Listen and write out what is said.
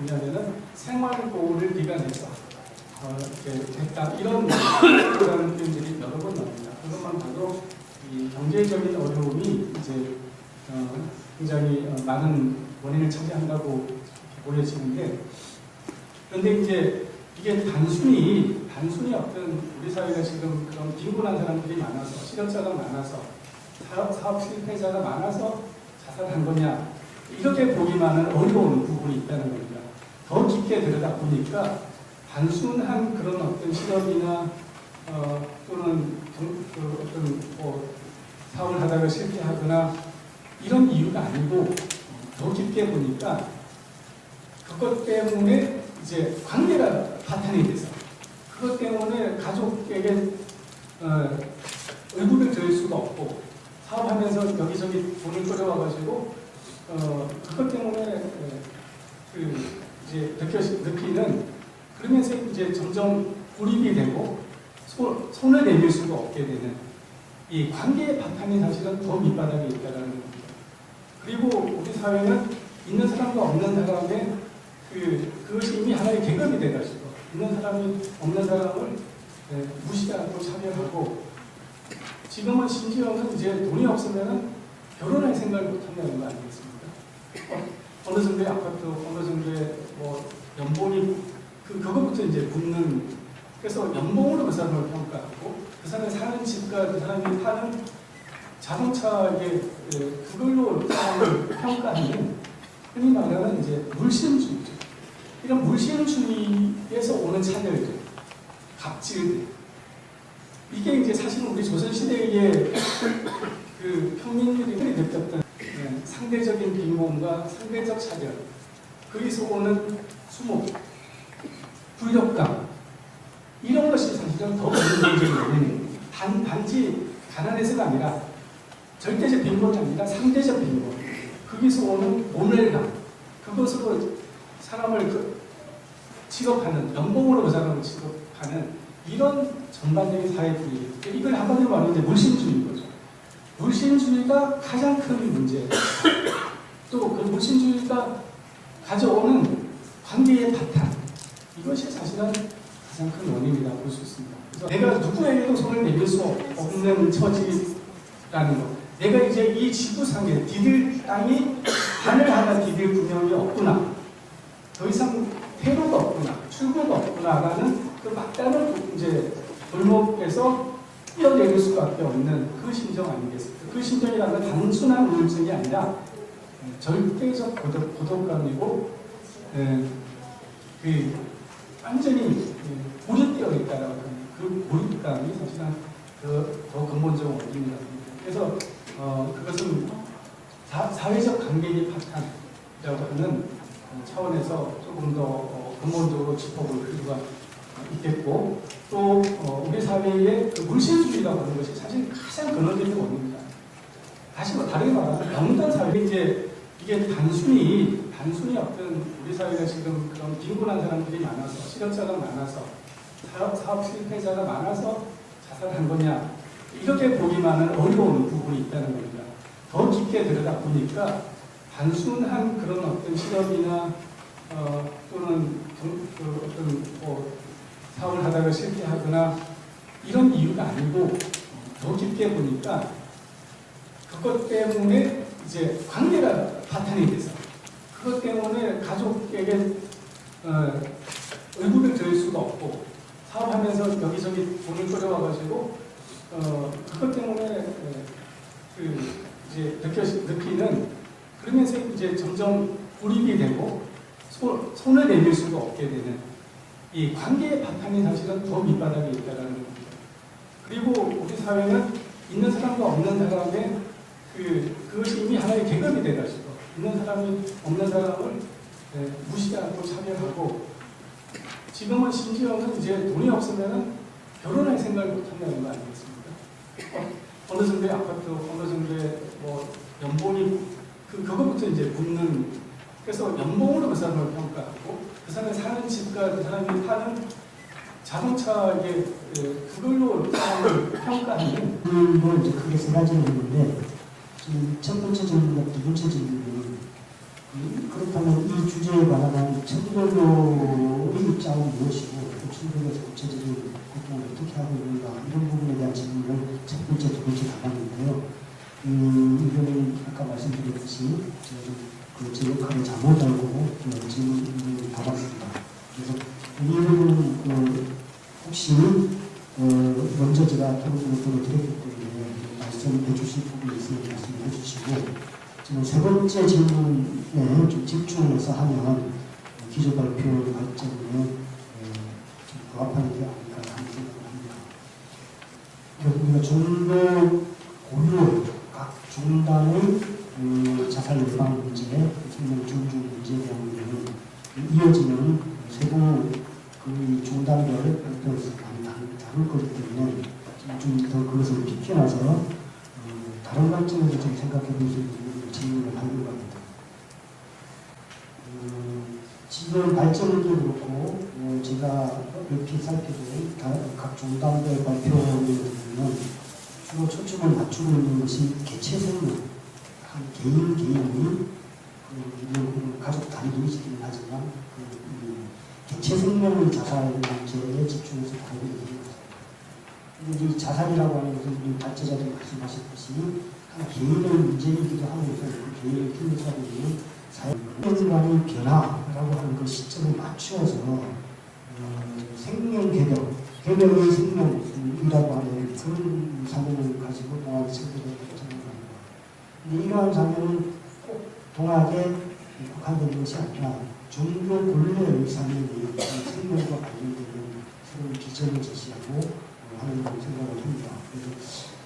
뭐냐면은 생활보호를 기간해서 어, 이렇게 됐다 이런 그런 표현들이 여러 번 나옵니다. 그것만 봐도 이 경제적인 어려움이 이제 어, 굉장히 어, 많은 원인을 차지한다고 보여지는데 그런데 이제 이게 단순히 단순히 어떤 우리 사회가 지금 그런 빈곤한 사람들이 많아서 실업자가 많아서 사업, 사업 실패자가 많아서 자살한 거냐 이렇게 보기만은 어려운 부분이 있다는 겁니다. 더 깊게 들여다 보니까 단순한 그런 어떤 실업이나 어, 또는 경- 그 어떤 뭐 사업을 하다가 실패하거나 이런 이유가 아니고 더 깊게 보니까 그것 때문에 이제 관계가 파탄이 돼서 그것 때문에 가족에게 어, 얼굴을 드릴 수가 없고 사업하면서 여기저기 돈을 끌어와가지고 어, 그것 때문에 에, 그 이제 느껴 느끼는 그러면서 이제 점점 불입이 되고 손, 손을 내밀 수가 없게 되는 이 관계의 바탕이 사실은 더 밑바닥에 있다는 겁니다. 그리고 우리 사회는 있는 사람과 없는 사람의 그 그것이 이미 하나의 계급이 돼가지고 있는 사람이 없는 사람을 에, 무시하고 차별하고 지금은 심지어는 이제 돈이 없으면은 결혼할 생각을 못 한다는 거 아니겠습니까? 어, 어느 정도의 아파트, 어느 정도의 뭐 연봉이 그 그거부터 이제 붙는 그래서 연봉으로 그 사람을 평가하고 그 사람이 사는 집과 그 사람이 타는 자동차의 그 그걸로 사람을 평가하는 흔히 말하는 이제 물신주의죠. 이런 물신주의에서 오는 차별들, 갑질 이게 이제 사실은 우리 조선 시대의 그 평민들이 느꼈던 예, 상대적인 빈곤과 상대적 차별, 거기서 오는 수목, 불력감 이런 것이 사실은 더 원인입니다. 단, 단지 가난해서가 아니라 절대적 빈곤이 아니라 상대적 빈곤, 거기서 오는 모멸감, 그것으로 사람을 그 취급하는 연봉으로 그 사람을 취급하는 이런 전반적인 사회 분위기. 이걸 한마디로 말하면 이제 물신주의인 거죠. 물신주의가 가장 큰 문제. 또그 물신주의가 가져오는 관계의 바탕. 이것이 사실은 가장 큰 원인이라고 볼 수 있습니다. 그래서 내가 누구에게도 손을 내밀 수 없는 처지라는 것. 내가 이제 이 지구상에 디딜 땅이 하늘 하나 디딜 구명이 없구나. 더 이상 퇴로가 없구나. 출구가 없구나라는 그 막다른 이제 골목에서 뛰어내릴 수밖에 없는 그 심정 아니겠습니까? 그 심정이라는 건 단순한 우울증이 아니라 절대적 고독, 고독감이고 에, 그 완전히 예, 고립되어 있다라고 하는 그 고립감이 사실은 그 더 근본적인 원인이라고 합니다. 그래서 어, 그것은 사, 사회적 관계의 파탄이라고 하는 차원에서 조금 더 어, 근본적으로 짚어볼 필요가 있겠고 또 어, 우리 사회의 그 물신주의라고 하는 것이 사실 가장 근원적인 원인입니다. 다시 뭐 다르게 말하면 병든 사회 이제 이게 단순히 단순히 어떤 우리 사회가 지금 그런 빈곤한 사람들이 많아서 실업자가 많아서 사업, 사업 실패자가 많아서 자살한 거냐 이렇게 보기만은 어려운 부분이 있다는 겁니다. 더 깊게 들여다 보니까 단순한 그런 어떤 실업이나 어, 또는 경- 그 어떤 뭐 사업을 하다가 실패하거나 이런 이유가 아니고 더 깊게 보니까 그것 때문에 이제 관계가 파탄이 돼서 그것 때문에 가족에게 어, 얼굴을 드릴 수가 없고 사업하면서 여기저기 돈을 끌어와가지고 어, 그것 때문에 에, 그 이제 느껴 느끼는 그러면서 이제 점점 불입이 되고 손, 손을 내밀 수가 없게 되는 이 관계의 바탕이 사실은 더 밑바닥에 있다는 겁니다. 그리고 우리 사회는 있는 사람과 없는 사람의 그 그것이 이미 하나의 계급이 돼가지고 있는 사람이 없는 사람을 에, 무시하고 차별하고 지금은 심지어는 이제 돈이 없으면은 결혼할 생각을 못 한다는 거 아니겠습니까? 어, 어느 정도의 아파트, 어느 정도의 뭐 연봉이 그 그거부터 이제 붙는 그래서 연봉으로 그 사람을 평가하고 그 사람이 사는 집과 그 사람이 타는 자동차의 그 그걸로 사람을 평가하는 질문을 이제 크게 세 가지로 했는데 지금 첫 번째 질문과 두 번째 질문은 음, 그렇다면 이 주제에 관한 천도교의 입장은 무엇이고 또 천도교에서 구체적인 활동을 어떻게 하고 있는가 이런 부분에 대한 질문을 첫 번째, 두 번째 담았는데요. 음, 이거는 아까 말씀드렸듯이 저는 그제 역할을 잘못 알고 그 질문을 받았습니다. 그래서 이 부분은 그 혹시 어, 먼저 제가 토론을 드렸기 때문에 말씀해 주실 부분이 있으면 말씀해 주시고 세 번째 질문에 좀 집중해서 하면 기조 발표 발전에 어, 좀 부합하는 게 아닐까 하는 생각을 합니다. 우리가 중도 고유 각 중단의 음, 자살 예방 문제, 생명 존중 문제에 대한 문제는 이어지는 세부 그 중단별 발표에서 다룰, 거기 때문에 좀 더 그것을 비켜나서 어, 다른 관점에서 좀 생각해 있는 질문을 하려고 합니다. 음, 지금 발전도 그렇고 어, 제가 이렇게 살펴본 다- 각 발표를 보면 주로 초점을 맞추고 있는 것이 개체 생명, 한 개인 개인이 그 가족 단위이시긴 하지만 그, 음, 개체 생명의 자살 문제에 집중해서 다루고 있는 것입니다. 이 자살이라고 하는 것은 우리 발제자들이 말씀하셨듯이 한 개인의 문제이기도 하면서 그 개인을 필요하고 사회관의 변화라고 하는 그 시점을 맞추어서 어, 생명 개벽, 개벽의 생명이라고 하는 그런 사명을 가지고 동아리 책들을 생각합니다. 근데 이러한 사명은 꼭 동학에 국한되는 것이 아니라 종교 본래의 삶의 생명과 관련되는 새로운 기전을 제시하고 어, 하는 생각을 합니다. 그래서